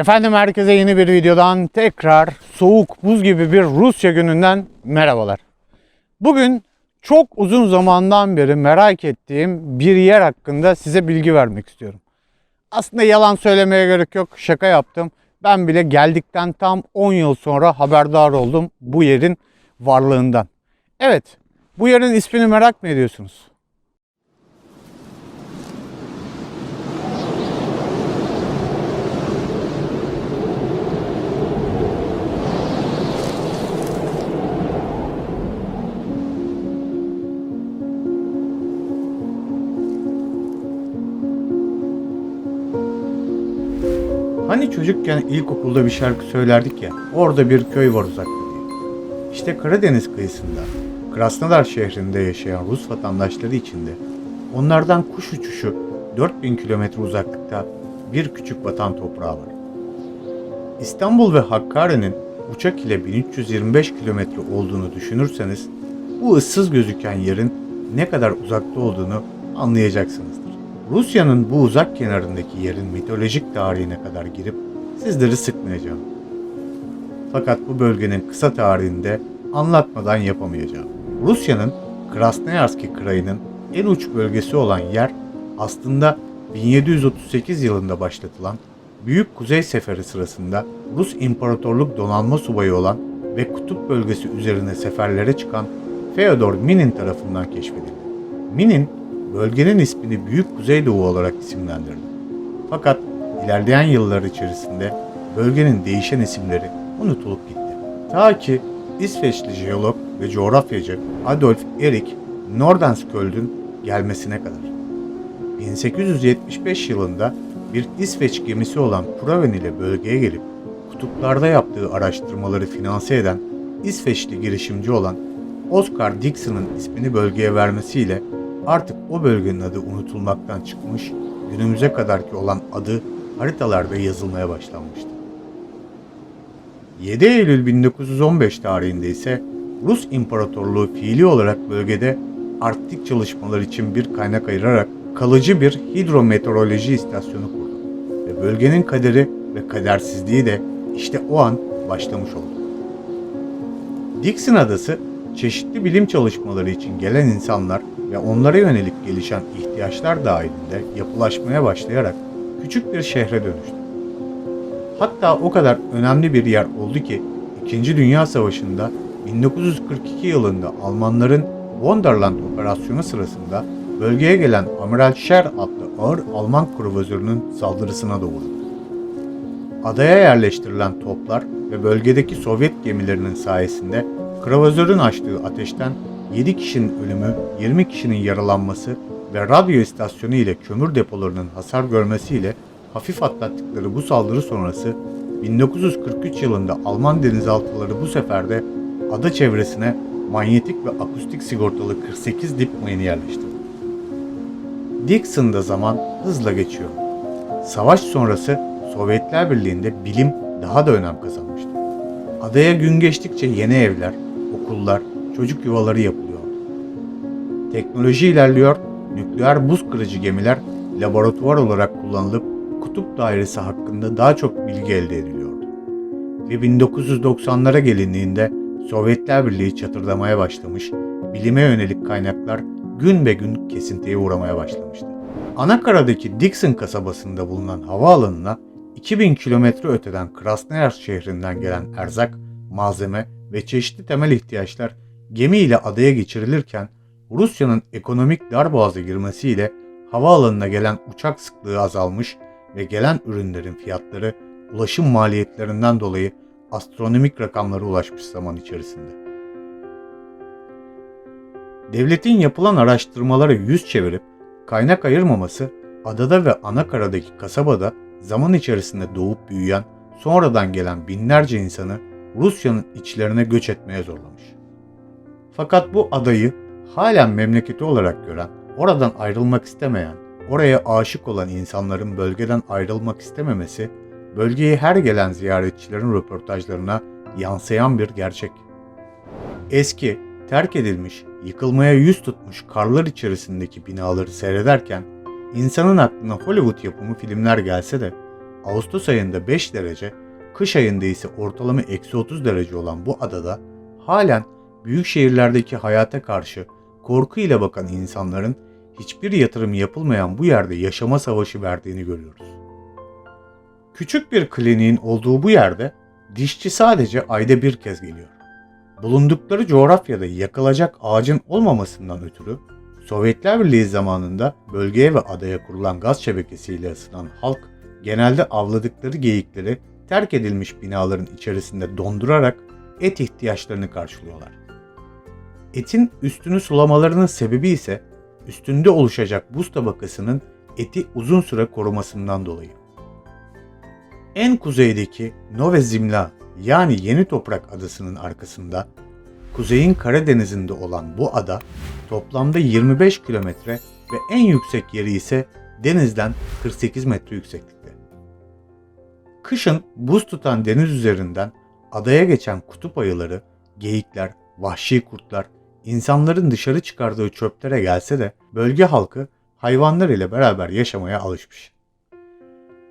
Efendim herkese yeni bir videodan tekrar soğuk buz gibi bir Rusya gününden merhabalar. Bugün çok uzun zamandan beri merak ettiğim bir yer hakkında size bilgi vermek istiyorum. Aslında yalan söylemeye gerek yok şaka yaptım. Ben bile geldikten tam 10 yıl sonra haberdar oldum bu yerin varlığından. Evet bu yerin ismini merak mı ediyorsunuz? Hani çocukken ilkokulda bir şarkı söylerdik ya, orada bir köy var uzakta diye. İşte Karadeniz kıyısında, Krasnodar şehrinde yaşayan Rus vatandaşları içinde onlardan kuş uçuşu 4000 kilometre uzaklıkta bir küçük vatan toprağı var. İstanbul ve Hakkari'nin uçak ile 1325 kilometre olduğunu düşünürseniz bu ıssız gözüken yerin ne kadar uzakta olduğunu anlayacaksınızdır. Rusya'nın bu uzak kenarındaki yerin mitolojik tarihine kadar girip sizleri sıkmayacağım. Fakat bu bölgenin kısa tarihinde anlatmadan yapamayacağım. Rusya'nın Krasnoyarski Krayı'nın en uç bölgesi olan yer aslında 1738 yılında başlatılan Büyük Kuzey Seferi sırasında Rus İmparatorluk donanma subayı olan ve kutup bölgesi üzerine seferlere çıkan Feodor Minin tarafından keşfedildi. Minin bölgenin ismini Büyük Kuzeydoğu olarak isimlendirdi. Fakat ilerleyen yıllar içerisinde bölgenin değişen isimleri unutulup gitti. Ta ki İsveçli jeolog ve coğrafyacı Adolf Erik Nordenskjöld'ün gelmesine kadar. 1875 yılında bir İsveç gemisi olan Kuraven ile bölgeye gelip kutuplarda yaptığı araştırmaları finanse eden İsveçli girişimci olan Oscar Dixon'ın ismini bölgeye vermesiyle artık o bölgenin adı unutulmaktan çıkmış, günümüze kadarki olan adı haritalarda yazılmaya başlanmıştı. 7 Eylül 1915 tarihinde ise Rus İmparatorluğu fiili olarak bölgede Arktik çalışmalar için bir kaynak ayırarak kalıcı bir hidrometeoroloji istasyonu kurdu. Ve bölgenin kaderi ve kadersizliği de işte o an başlamış oldu. Dixon Adası çeşitli bilim çalışmaları için gelen insanlar ve onlara yönelik gelişen ihtiyaçlar dahilinde yapılaşmaya başlayarak küçük bir şehre dönüştü. Hatta o kadar önemli bir yer oldu ki 2. Dünya Savaşı'nda 1942 yılında Almanların Wonderland operasyonu sırasında bölgeye gelen Amiral Scher adlı ağır Alman kruvazörünün saldırısına doğurdu. Adaya yerleştirilen toplar ve bölgedeki Sovyet gemilerinin sayesinde kruvazörün açtığı ateşten 7 kişinin ölümü, 20 kişinin yaralanması ve radyo istasyonu ile kömür depolarının hasar görmesiyle hafif atlattıkları bu saldırı sonrası 1943 yılında Alman denizaltıları bu sefer de ada çevresine manyetik ve akustik sigortalı 48 dip mayını yerleştirdi. Dixon'da zaman hızla geçiyor. Savaş sonrası Sovyetler Birliği'nde bilim daha da önem kazanmıştı. Adaya gün geçtikçe yeni evler, okullar, çocuk yuvaları yapılıyor. Teknoloji ilerliyor, nükleer buz kırıcı gemiler laboratuvar olarak kullanılıp kutup dairesi hakkında daha çok bilgi elde ediliyordu. Ve 1990'lara gelindiğinde Sovyetler Birliği çatırdamaya başlamış, bilime yönelik kaynaklar gün be gün kesintiye uğramaya başlamıştı. Anakara'daki Dixon kasabasında bulunan havaalanına 2000 kilometre öteden Krasnoyarsk şehrinden gelen erzak, malzeme ve çeşitli temel ihtiyaçlar gemiyle adaya geçirilirken Rusya'nın ekonomik darboğaza girmesiyle havaalanına gelen uçak sıklığı azalmış ve gelen ürünlerin fiyatları ulaşım maliyetlerinden dolayı astronomik rakamlara ulaşmış zaman içerisinde. Devletin yapılan araştırmalara yüz çevirip kaynak ayırmaması adada ve anakaradaki kasabada zaman içerisinde doğup büyüyen sonradan gelen binlerce insanı Rusya'nın içlerine göç etmeye zorlamış. Fakat bu adayı halen memleketi olarak gören, oradan ayrılmak istemeyen, oraya aşık olan insanların bölgeden ayrılmak istememesi, bölgeye her gelen ziyaretçilerin röportajlarına yansıyan bir gerçek. Eski, terk edilmiş, yıkılmaya yüz tutmuş karlar içerisindeki binaları seyrederken insanın aklına Hollywood yapımı filmler gelse de Ağustos ayında 5 derece, kış ayında ise ortalama eksi 30 derece olan bu adada halen büyük şehirlerdeki hayata karşı korkuyla bakan insanların hiçbir yatırım yapılmayan bu yerde yaşama savaşı verdiğini görüyoruz. Küçük bir kliniğin olduğu bu yerde dişçi sadece ayda bir kez geliyor. Bulundukları coğrafyada yakılacak ağacın olmamasından ötürü Sovyetler Birliği zamanında bölgeye ve adaya kurulan gaz şebekesiyle ısınan halk genelde avladıkları geyikleri terk edilmiş binaların içerisinde dondurarak et ihtiyaçlarını karşılıyorlar. Etin üstünü sulamalarının sebebi ise üstünde oluşacak buz tabakasının eti uzun süre korumasından dolayı. En kuzeydeki Nove Zimla yani Yeni Toprak Adası'nın arkasında kuzeyin Karadeniz'inde olan bu ada toplamda 25 kilometre ve en yüksek yeri ise denizden 48 metre yükseklikte. Kışın buz tutan deniz üzerinden adaya geçen kutup ayıları, geyikler, vahşi kurtlar, insanların dışarı çıkardığı çöplere gelse de bölge halkı hayvanlar ile beraber yaşamaya alışmış.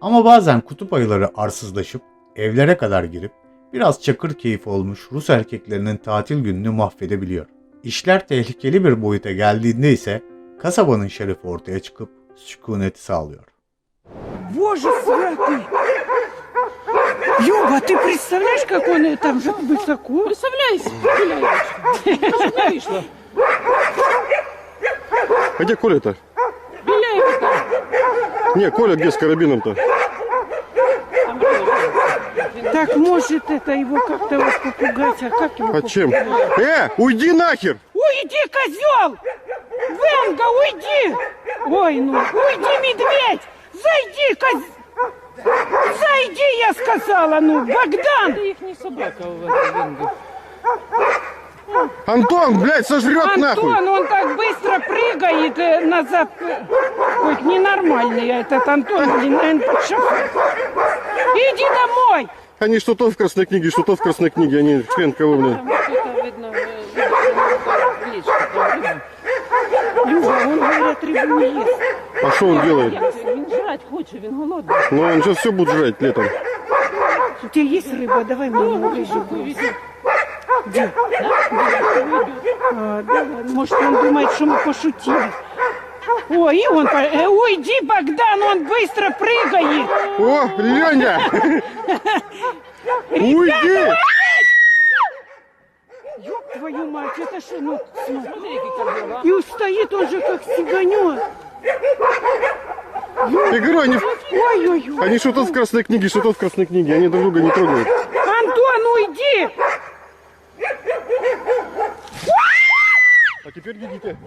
Ama bazen kutup ayıları arsızlaşıp evlere kadar girip biraz çakır keyif olmuş Rus erkeklerinin tatil gününü mahvedebiliyor. İşler tehlikeli bir boyuta geldiğinde ise kasabanın şerifi ortaya çıkıp sükuneti sağlıyor. Боже святый! Юга, ты представляешь, как он э, там же высоко? Представляєш, Біляєвичка? Що не вийшло? А где Коля-то? Біляєвичка. Не, Коля где с карабином-то? Там Ролик. Так может это его как-то вот попугать, а как его А чем? попугать? Э, уйди нахер! Уйди, козел! Венга, уйди! Ой, ну, уйди, медведь! Зайди, коз... Зайди, я сказала, ну, Богдан! Це їхній собака у вас винду. Антон, блядь, сожрет нахуй! Антон, он так быстро прыгает э, назад. Ой, ненормальный этот Антон, блин, наверное, под шофер. Иди домой! Они что то в красной книге, что то в красной книге, они хрен кого, блядь. Там тут видно, е, видно, річка там риба. Люба, он, говорят, рыбу не ест. А что он делает? Він жрать хоче, він голодний. Ну, он сейчас все будет жрать летом. У тебя есть рыба? Давай мне немного рыбы. Где? А, да, может, он думает, что мы пошутили. Ой, и он... по- э, уйди, Богдан, он быстро прыгает. О, Леня! Уйди! Ёб твою мать, это что, ну, смотри. И стоит он же как сиганет. Я говорю, они, Ой-ой-ой. они что то в красной книге, то в красной книге, они друг друга не трогают. Антон, уйди! А теперь бегите.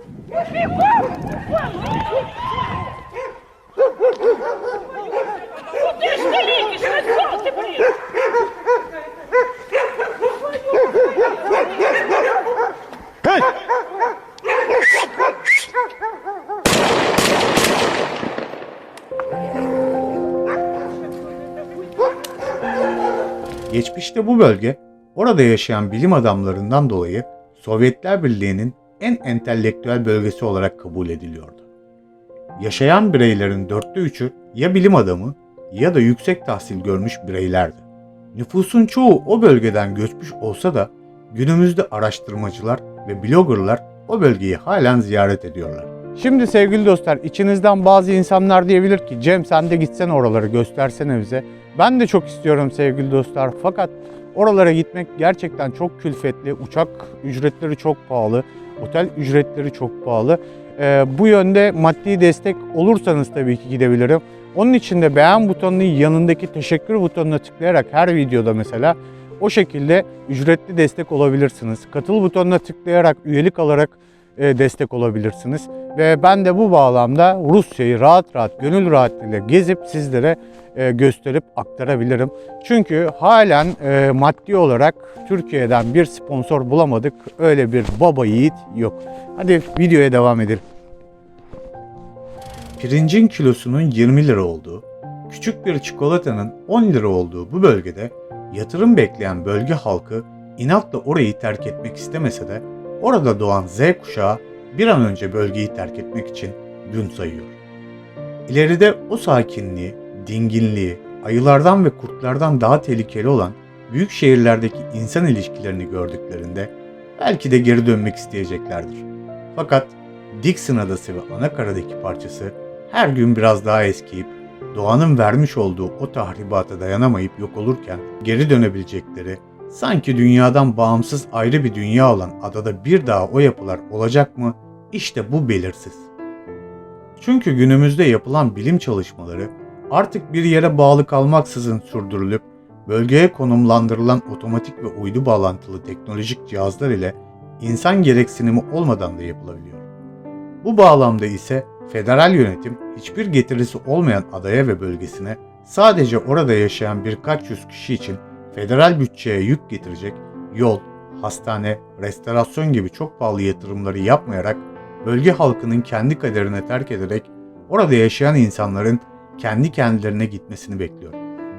Ти ж не лізеш, козел ти, блін! Эй! Geçmişte bu bölge orada yaşayan bilim adamlarından dolayı Sovyetler Birliği'nin en entelektüel bölgesi olarak kabul ediliyordu. Yaşayan bireylerin dörtte üçü ya bilim adamı ya da yüksek tahsil görmüş bireylerdi. Nüfusun çoğu o bölgeden göçmüş olsa da günümüzde araştırmacılar ve bloggerlar o bölgeyi halen ziyaret ediyorlar. Şimdi sevgili dostlar içinizden bazı insanlar diyebilir ki Cem sen de gitsen oraları göstersene bize. Ben de çok istiyorum sevgili dostlar fakat oralara gitmek gerçekten çok külfetli. Uçak ücretleri çok pahalı, otel ücretleri çok pahalı. Ee, bu yönde maddi destek olursanız tabii ki gidebilirim. Onun için de beğen butonunun yanındaki teşekkür butonuna tıklayarak her videoda mesela o şekilde ücretli destek olabilirsiniz. Katıl butonuna tıklayarak üyelik alarak destek olabilirsiniz. Ve ben de bu bağlamda Rusya'yı rahat rahat, gönül rahatlığıyla gezip sizlere e, gösterip aktarabilirim. Çünkü halen e, maddi olarak Türkiye'den bir sponsor bulamadık. Öyle bir baba yiğit yok. Hadi videoya devam edelim. Pirincin kilosunun 20 lira olduğu, küçük bir çikolatanın 10 lira olduğu bu bölgede yatırım bekleyen bölge halkı inatla orayı terk etmek istemese de orada doğan Z kuşağı bir an önce bölgeyi terk etmek için gün sayıyor. İleride o sakinliği, dinginliği, ayılardan ve kurtlardan daha tehlikeli olan büyük şehirlerdeki insan ilişkilerini gördüklerinde belki de geri dönmek isteyeceklerdir. Fakat Dixon Adası ve Anakara'daki parçası her gün biraz daha eskiyip doğanın vermiş olduğu o tahribata dayanamayıp yok olurken geri dönebilecekleri sanki dünyadan bağımsız ayrı bir dünya olan adada bir daha o yapılar olacak mı? İşte bu belirsiz. Çünkü günümüzde yapılan bilim çalışmaları artık bir yere bağlı kalmaksızın sürdürülüp bölgeye konumlandırılan otomatik ve uydu bağlantılı teknolojik cihazlar ile insan gereksinimi olmadan da yapılabiliyor. Bu bağlamda ise federal yönetim hiçbir getirisi olmayan adaya ve bölgesine sadece orada yaşayan birkaç yüz kişi için federal bütçeye yük getirecek yol, hastane, restorasyon gibi çok pahalı yatırımları yapmayarak bölge halkının kendi kaderine terk ederek orada yaşayan insanların kendi kendilerine gitmesini bekliyor.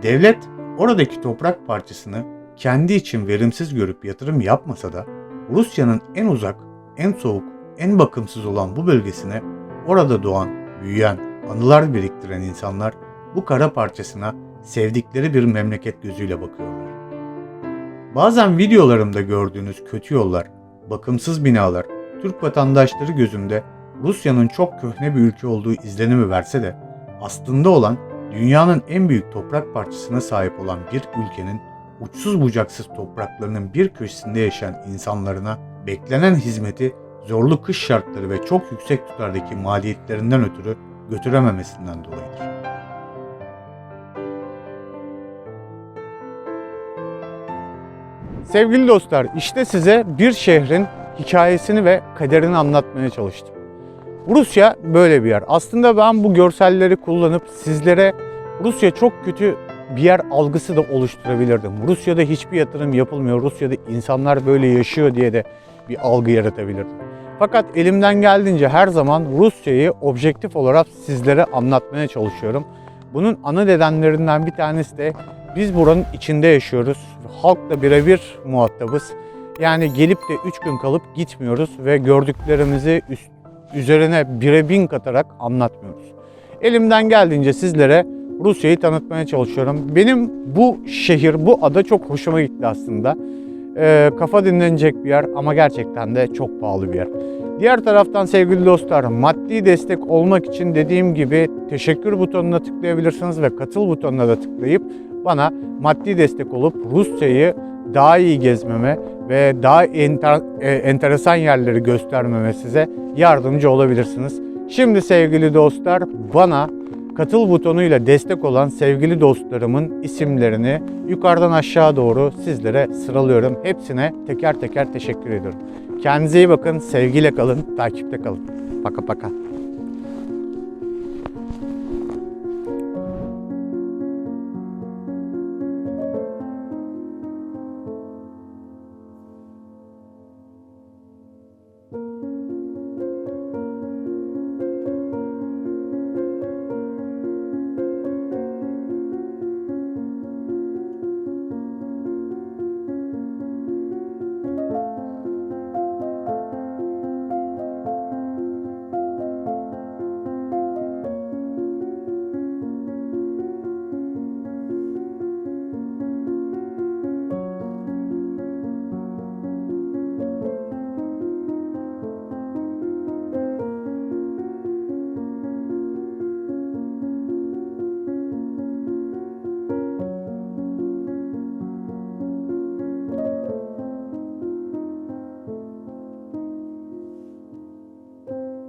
Devlet oradaki toprak parçasını kendi için verimsiz görüp yatırım yapmasa da Rusya'nın en uzak, en soğuk, en bakımsız olan bu bölgesine orada doğan, büyüyen, anılar biriktiren insanlar bu kara parçasına sevdikleri bir memleket gözüyle bakıyorlar. Bazen videolarımda gördüğünüz kötü yollar, bakımsız binalar, Türk vatandaşları gözünde Rusya'nın çok köhne bir ülke olduğu izlenimi verse de aslında olan dünyanın en büyük toprak parçasına sahip olan bir ülkenin uçsuz bucaksız topraklarının bir köşesinde yaşayan insanlarına beklenen hizmeti zorlu kış şartları ve çok yüksek tutardaki maliyetlerinden ötürü götürememesinden dolayıdır. Sevgili dostlar, işte size bir şehrin hikayesini ve kaderini anlatmaya çalıştım. Rusya böyle bir yer. Aslında ben bu görselleri kullanıp sizlere Rusya çok kötü bir yer algısı da oluşturabilirdim. Rusya'da hiçbir yatırım yapılmıyor, Rusya'da insanlar böyle yaşıyor diye de bir algı yaratabilirdim. Fakat elimden geldiğince her zaman Rusya'yı objektif olarak sizlere anlatmaya çalışıyorum. Bunun ana nedenlerinden bir tanesi de biz buranın içinde yaşıyoruz. Halkla birebir muhatabız. Yani gelip de 3 gün kalıp gitmiyoruz ve gördüklerimizi üst, üzerine bire bin katarak anlatmıyoruz. Elimden geldiğince sizlere Rusya'yı tanıtmaya çalışıyorum. Benim bu şehir, bu ada çok hoşuma gitti aslında. Ee, kafa dinlenecek bir yer ama gerçekten de çok pahalı bir yer. Diğer taraftan sevgili dostlar maddi destek olmak için dediğim gibi teşekkür butonuna tıklayabilirsiniz ve katıl butonuna da tıklayıp bana maddi destek olup Rusya'yı daha iyi gezmeme ve daha enter, e, enteresan yerleri göstermeme size yardımcı olabilirsiniz. Şimdi sevgili dostlar bana katıl butonuyla destek olan sevgili dostlarımın isimlerini yukarıdan aşağı doğru sizlere sıralıyorum. Hepsine teker teker teşekkür ediyorum. Kendinize iyi bakın, sevgiyle kalın, takipte kalın. Paka paka.